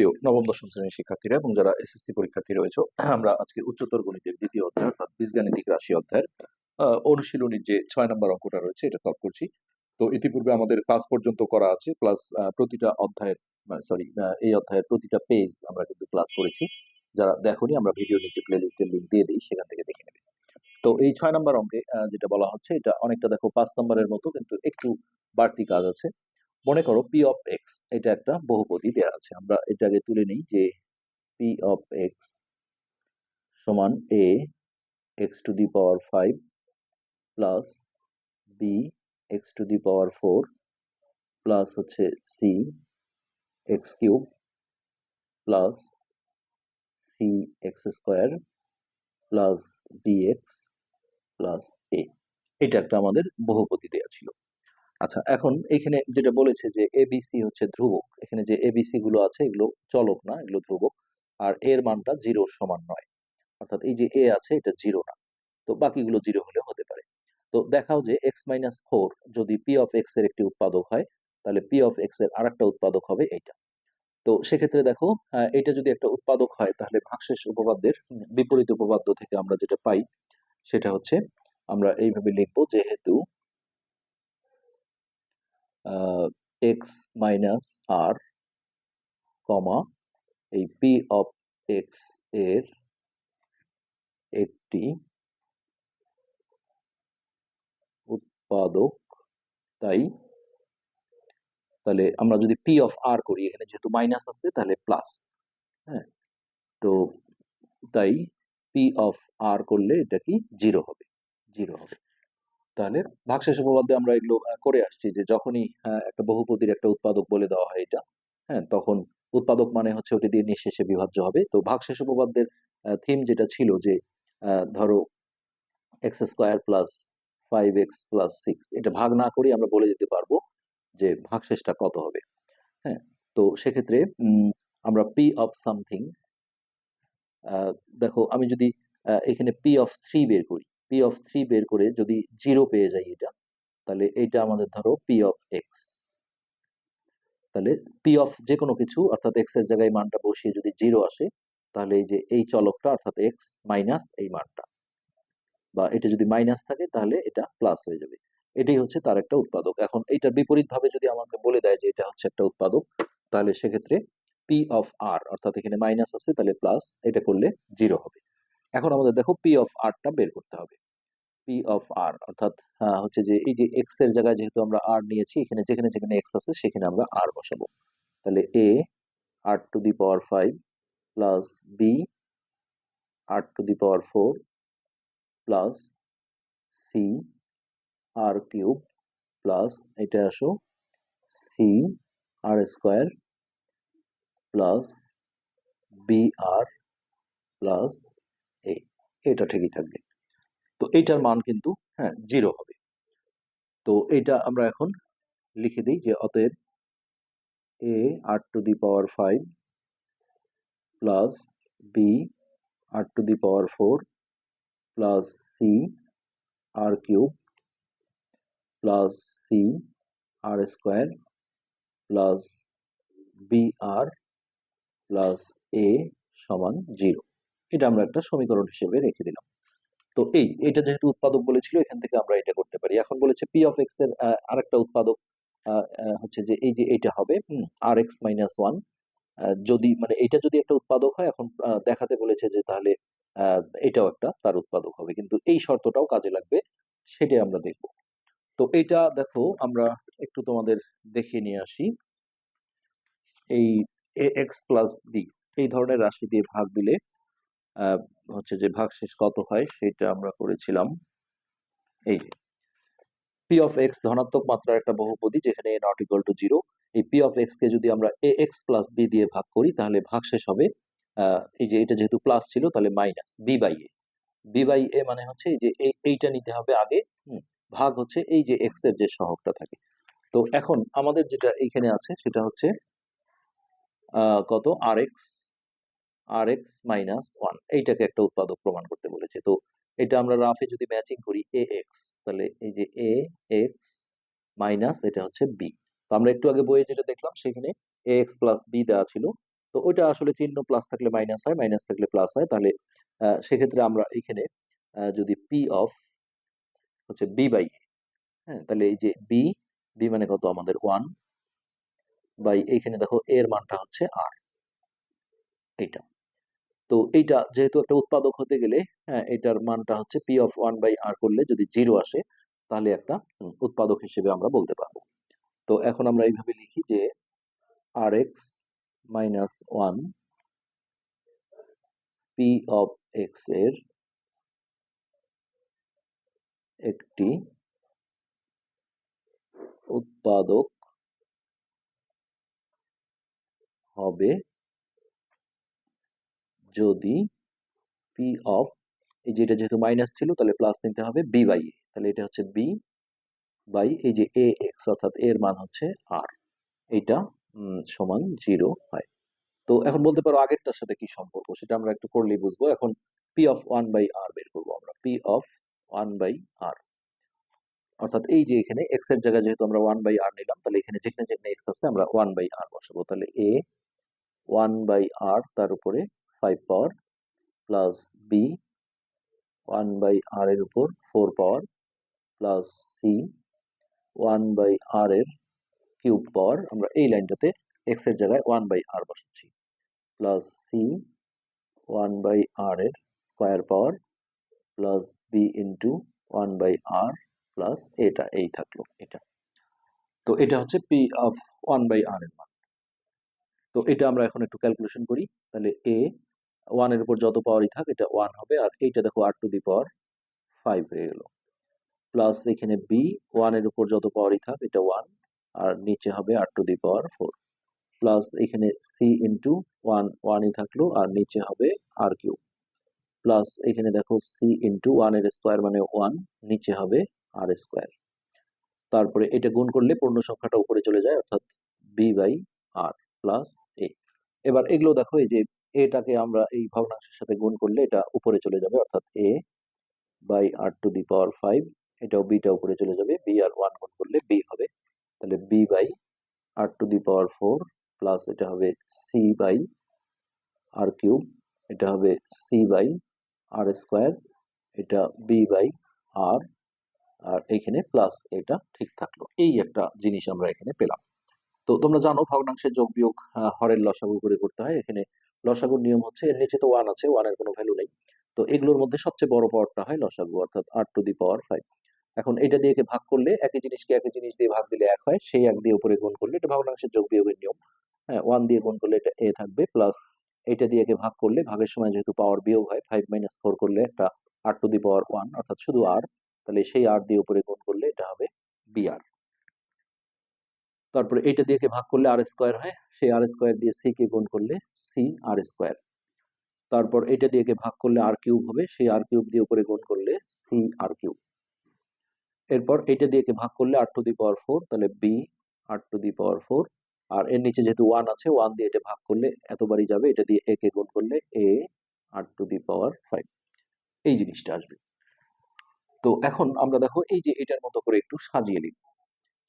প্রিয় নবম, দশম শ্রেণির শিক্ষার্থীরা এবং যারা এসএসসি পরীক্ষার্থী রয়েছে, আমরা আজকে উচ্চতর গণিতের দ্বিতীয় অধ্যায় অর্থাৎ বীজগাণিতিক রাশি অধ্যায়ের অনুশীলনীর যে ছয় নম্বর অঙ্কটা রয়েছে, এটা সলভ করছি। তো ইতিপূর্বে আমাদের ক্লাস পর্যন্ত করা আছে প্লাস প্রতিটা অধ্যায়ের সরি এই অধ্যায়ের প্রতিটা পেজ আমরা কিন্তু ক্লাস করেছি। যারা দেখোনি, আমরা ভিডিও নিচে প্লে লিস্টের লিঙ্ক দিয়ে দিই, সেখান থেকে দেখে নেবে। তো এই ছয় নম্বর অঙ্কে যেটা বলা হচ্ছে, এটা অনেকটা দেখো পাঁচ নম্বরের মতো, কিন্তু একটু বাড়তি কাজ আছে। মনে করো পি অফ এক্স এটা একটা বহুপদী দেওয়া আছে। আমরা এটা আগে তুলে নিই যে পি অফ এক্স সমান A X to the power five plus B X to the power four plus হচ্ছে C X cube plus C X square plus B X plus A এটা একটা আমাদের বহুপদী দেওয়া ছিল। আচ্ছা এখন এখানে যেটা বলেছে যে এবিসি হচ্ছে ধ্রুবক এখানে যে এবিসি গুলো আছে এগুলো চলক না এগুলো ধ্রুবক আর এর মানটা জিরোর সমান নয় অর্থাৎ এই যে এ আছে এটা জিরো না তো বাকিগুলো জিরো হলেও হতে পারে। তো দেখাও যে এক্স মাইনাস ফোর যদি পি অফ এক্সের একটি উৎপাদক হয় তাহলে পি অফ এক্সের আরেকটা উৎপাদক হবে এইটা। তো সেক্ষেত্রে দেখো আহ, এটা যদি একটা উৎপাদক হয় তাহলে ভাগশেষ উপপাদ্যের বিপরীত উপপাদ্য থেকে আমরা যেটা পাই সেটা হচ্ছে আমরা এইভাবে লিখব যেহেতু এক্স মাইনাস আর কমা এই পি অফ এক্সের একটি উৎপাদক, তাই? তাহলে আমরা যদি পি অফ আর করি, এখানে যেহেতু মাইনাস আছে, তাহলে প্লাস হ্যাঁ? তো তাই পি অফ আর করলে এটা কি? জিরো হবে জিরো হবে। তাহলে ভাগশেষ উপপাদ্যে আমরা এগুলো করে আসছি যে যখনই একটা বহুপদীর একটা উৎপাদক বলে দেওয়া হয় এটা হ্যাঁ তখন উৎপাদক মানে হচ্ছে ওটি দিয়ে নিঃশেষে বিভাজ্য হবে। তো ভাগশেষ উপপাদ্যের থিম যেটা ছিল যে ধরো X square plus five X plus six এটা ভাগ না করে আমরা বলে যেতে পারব যে ভাগশেষটা কত হবে হ্যাঁ। তো সেক্ষেত্রে আমরা পি অফ সামথিং দেখো আমি যদি এখানে পি অফ থ্রি বের করি পি অফ থ্রি বের করে যদি জিরো পেয়ে যাই এটা, তাহলে এটা আমাদের ধরো পি অফ এক্স তাহলে পি অফ যে কোনো কিছু, অর্থাৎ এক্সের জায়গায় মানটা বসিয়ে যদি জিরো আসে, তাহলে এই যে এই চলকটা, অর্থাৎ এক্স মাইনাস এই মানটা। বা এটা যদি মাইনাস থাকে, তাহলে এটা প্লাস হয়ে যাবে। এটাই হচ্ছে তার একটা উৎপাদক। এখন এটা বিপরীত ভাবে যদি আমাকে বলে দেয় যে এটা হচ্ছে একটা উৎপাদক, তাহলে সেক্ষেত্রে পি অফ আর অর্থাৎ এখানে মাইনাস আছে, তাহলে প্লাস এটা করলে জিরো হবে। এখন আমাদের দেখো পি অফ আরটা বের করতে হবে। পি অফ আর অর্থাৎ হচ্ছে যে এই যে এক্সের জায়গায় যেহেতু আমরা আর নিয়েছি, এখানে যেখানে যেখানে এক্স আছে, সেখানে আমরা আর বসাবো। তাহলে A R to the power five plus B R to the power four plus C R cube plus এটা আসো C R square plus B R plus এটা ঠিকই থাকবে। তো এইটার মান কিন্তু হ্যাঁ জিরো হবে। তো এটা আমরা এখন লিখে দিই যে অতএব A R to the power five plus B R to the power four plus C R cube plus C R square plus B R plus A সমান জিরো এটা আমরা একটা সমীকরণ হিসেবে রেখে দিলাম। তো এই, এটা যেহেতু উৎপাদক বলেছিল, এখান থেকে আমরা এটা করতে পারি। এখন বলেছে পি অফ এক্সের আরেকটা উৎপাদক হচ্ছে যে এই যে এটা হবে আর এক্স মাইনাস ওয়ান যদি মানে এটা যদি একটা উৎপাদক হয়, এখন দেখাতে বলেছে যে তাহলে এটাও একটা তার উৎপাদক হবে। কিন্তু এই শর্তটাও কাজে লাগবে, সেটাই আমরা দেখব। তো এটা দেখো, আমরা একটু তোমাদের দেখে নিয়ে আসি। এই এ এক্স প্লাস ডি এই ধরনের রাশি দিয়ে ভাগ দিলে হচ্ছে যে ভাগশেষ কত হয় সেটা আমরা করেছিলাম। এই যে পি অফ এক্স ধনাত্মক মাত্রার একটা বহুপদী যেখানে A not equal to zero এই পি অফ এক্স কে যদি আমরা এ এক্স প্লাস বি দিয়ে ভাগ করি তাহলে ভাগশেষ হবে আহ, এই যে এটা যেহেতু প্লাস ছিল তাহলে minus B by A B by A মানে হচ্ছে যে এই- এইটা নিতে হবে আগে ভাগ হচ্ছে এই যে এক্সের যে সহগটা থাকে। তো এখন আমাদের যেটা এইখানে আছে সেটা হচ্ছে কত? আর এক্স আর এক্স মাইনাস ওয়ান এইটাকে একটা উৎপাদক প্রমাণ করতে বলেছে। তো এটা আমরা রাফে যদি ম্যাচিং করি এ এক্স তাহলে এই যে এ এক্স মাইনাস এটা হচ্ছে বি তো আমরা একটু আগে বইয়ে যেটা দেখলাম, সেখানে এ এক্স প্লাস বি দেওয়া ছিল। তো ওইটা আসলে চিহ্ন প্লাস থাকলে মাইনাস হয় মাইনাস থাকলে প্লাস হয়। তাহলে সেক্ষেত্রে আমরা এখানে যদি পি অফ হচ্ছে বি বাই হ্যাঁ তাহলে এই যে বি বি মানে কত? আমাদের ওয়ান বাই এইখানে দেখো এর মানটা হচ্ছে আর এইটা। তো এইটা যেহেতু একটা উৎপাদক হতে গেলে হ্যাঁ এটার মানটা হচ্ছে P of one by R করলে যদি জিরো আসে, তাহলে একটা উৎপাদক হিসেবে আমরা বলতে পারব। তো এখন আমরা এইভাবে লিখি যে r x minus one p of এক্সের একটি উৎপাদক হবে যদি পি অফ এই যে এটা যেহেতু মাইনাস ছিল, তাহলে প্লাস নিতে হবে বি বাই এ তাহলে এটা হচ্ছে বি বাই এই যে এ এক্স অর্থাৎ এর মান হচ্ছে আর এইটা সমান জিরো হয়। তো এখন বলতে পারো আগেরটার সাথে কি সম্পর্ক? সেটা আমরা একটু করলেই বুঝব। এখন p of one by r বের করব আমরা। P of one by r অর্থাৎ এই যে এখানে এক্সের জায়গায় যেহেতু আমরা ওয়ান বাই আর নিলাম, তাহলে এখানে যেখানে যেখানে এক্স আছে, আমরা ওয়ান বাই আর বসাবো। তাহলে এ ওয়ান বাই আর তার উপরে five power plus b one by r এর উপর four power plus c one by r এর কিউব পাওয়ার আমরা এই লাইনটাতে এক্সের জায়গায় ওয়ান বাই আর বসাচ্ছি। Plus c one by r এর square power plus b into one by r plus এটা, এই থাকল এটা। তো এটা হচ্ছে p of one by r এর মান। তো এটা আমরা এখন একটু ক্যালকুলেশন করি। তাহলে এ ওয়ানের উপর যত পাওয়ারই থাক, এটা ওয়ান হবে। আর এইটা দেখো আর টু দি পাওয়ার ফাইভ হয়ে গেল। প্লাস এখানে বি ওয়ানের উপর যত পাওয়ারই থাক, এটা ওয়ান আর নিচে হবে আর to the power four plus এখানে সি ইন্টু ওয়ান ওয়ানই থাকল, আর নিচে হবে আর কিউ প্লাস এখানে দেখো সি ইন্টু ওয়ানের স্কোয়ার মানে ওয়ান নিচে হবে আর স্কোয়ার তারপরে এটা গুণ করলে পূর্ণ সংখ্যাটা উপরে চলে যায়, অর্থাৎ b by r plus a এবার এগুলো দেখো, এই যে এটাকে আমরা এই ভগ্নাংশের সাথে গুণ করলে এটা উপরে চলে যাবে, অর্থাৎ a by r to the power five এটাও বিটা উপরে চলে যাবে বি আর ওয়ান গুণ করলে বি হবে, তাহলে b by r to the power four plus এটা হবে সি বাই আর কিউব এটা হবে সি বাই আর স্কোয়ার এটা বি বাই আর আর এখানে প্লাস এটা ঠিক থাকল, এই একটা জিনিস আমরা এখানে পেলাম। তো তোমরা জানো ভগ্নাংশের যোগ বিয়োগ হরের লসাগু করে করতে হয়, এখানে লসাগুর নিয়ম হচ্ছে এর নিচে তো ওয়ান আছে ওয়ানের কোনো ভ্যালু নেই। তো এগুলোর মধ্যে সবচেয়ে বড় পাওয়ারটা হয় লসাগু, অর্থাৎ আর টু দি পাওয়ার ফাইভ এখন এটা দিয়ে ভাগ করলে একই জিনিসকে একই জিনিস দিয়ে ভাগ দিলে এক হয়, সেই এক দিয়ে উপরে গুণ করলে এটা ভগ্নাংশের যোগ বিয়োগের নিয়ম। হ্যাঁ ওয়ান দিয়ে গুণ করলে এটা এ থাকবে প্লাস এটা দিয়ে ভাগ করলে ভাগের সময় যেহেতু পাওয়ার বিয়োগ হয় ফাইভ মাইনাস ফোর করলে একটা আর টু দি পাওয়ার ওয়ান অর্থাৎ শুধু আর তাহলে সেই আর দিয়ে উপরে গুণ করলে এটা হবে বি আর তারপরে এইটা দিয়ে ভাগ করলে আর স্কোয়ার হয়, সেই আর স্কোয়ার দিয়ে সি কে গুণ করলে সি আর স্কোয়ার তারপর এটা দিয়ে ভাগ করলে আর কিউব হবে, সেই আর কিউব দিয়ে উপরে গুণ করলে সি আর কিউব এরপর এটা দিয়ে ভাগ করলে r to the power four তাহলে b r to the power four r এর নিচে যেহেতু ওয়ান আছে ওয়ান দিয়ে এটা ভাগ করলে এতবারই যাবে, এটা দিয়ে এ কে গুণ করলে এ R to the power five এই জিনিসটা আসবে। তো এখন আমরা দেখো এই যে এটার মতো করে একটু সাজিয়ে লিখব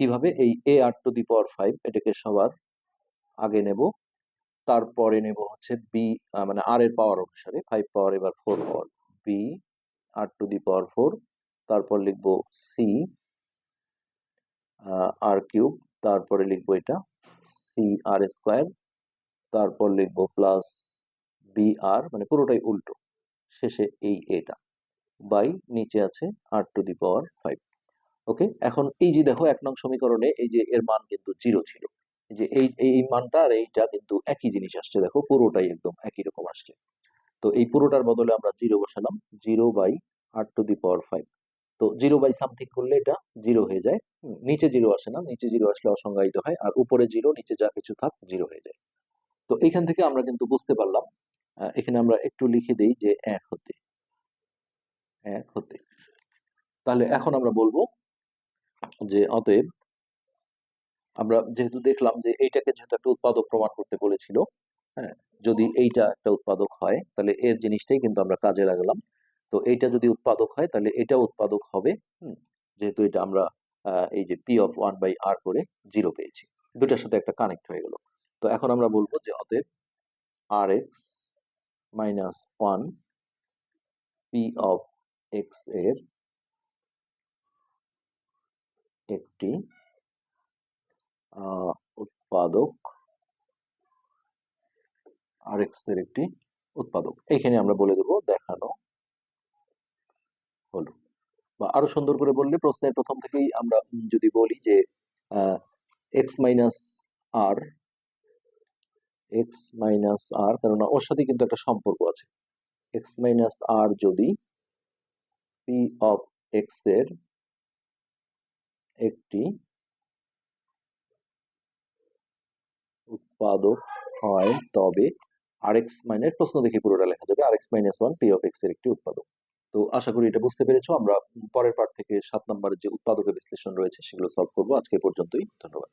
কীভাবে এই এ R to the power five এটাকে সবার আগে নেব? তারপরে নেব হচ্ছে বি মানে আর এর পাওয়ার অনুসারে ফাইভ পাওয়ার এবার four power b r to the power four তারপর লিখব সি আর কিউব তারপরে লিখব এটা সি আর স্কোয়ার তারপর লিখব প্লাস বি আর মানে পুরোটাই উল্টো। শেষে এই এটা বাই, নিচে আছে আর to the power five okay এখন এই যে দেখো, এক নং সমীকরণে এই যে এর মান কিন্তু জিরো ছিল। যে এই এই মানটা আর এইটা কিন্তু একই জিনিস আসছে দেখো, পুরোটাই একদম একই রকম আসছে। তো এই পুরোটার বদলে আমরা জিরো বসালাম zero by r to the power five তো জিরো বাই সামথিং করলে এটা জিরো হয়ে যায়। নিচে জিরো আসে না, নিচে জিরো আসলে অসংজ্ঞায়িত হয়, আর উপরে জিরো নিচে যা কিছু থাক জিরো হয়ে যায়। তো এখান থেকে আমরা কিন্তু বুঝতে পারলাম এখানে আমরা একটু লিখে দেই যে এক হতে এক হতে। তাহলে এখন আমরা বলব যে অতএব আমরা যেহেতু দেখলাম যে এইটাকে যেহেতু একটা উৎপাদক প্রমাণ করতে বলেছিল হ্যাঁ যদি এইটা একটা উৎপাদক হয়, তাহলে এর জিনিসটাই কিন্তু আমরা কাজে লাগালাম। তো এইটা যদি উৎপাদক হয়, তাহলে এটা উৎপাদক হবে যেহেতু এটা আমরা এই যে p of one by r করে জিরো পেয়েছি। দুটার সাথে একটা কানেক্ট হয়ে গেল। তো এখন আমরা বলব যে অতএব r x minus one p of এক্সের একটি উৎপাদক আর এক্সের একটি উৎপাদক। এখানে আমরা বলে দেবো দেখানো হলো। বা আরও সুন্দর করে বললে প্রশ্নের প্রথম থেকেই আমরা যদি বলি যে x minus r x minus r কেননা ওর সাথে কিন্তু একটা সম্পর্ক আছে। এক্স মাইনাস আর যদি পি অফ এক্সের একটি উৎপাদক হয়, তবে আর এক্স মাইনাস প্রশ্ন দেখে পুরোটা লেখা যাবে। R x minus one p of এক্সের একটি উৎপাদক। তো আশা করি এটা বুঝতে পেরেছ। আমরা পরের পার্ট থেকে সাত নম্বরের যে উৎপাদকের বিশ্লেষণ রয়েছে, সেগুলো সলভ করব। আজকে পর্যন্তই। ধন্যবাদ।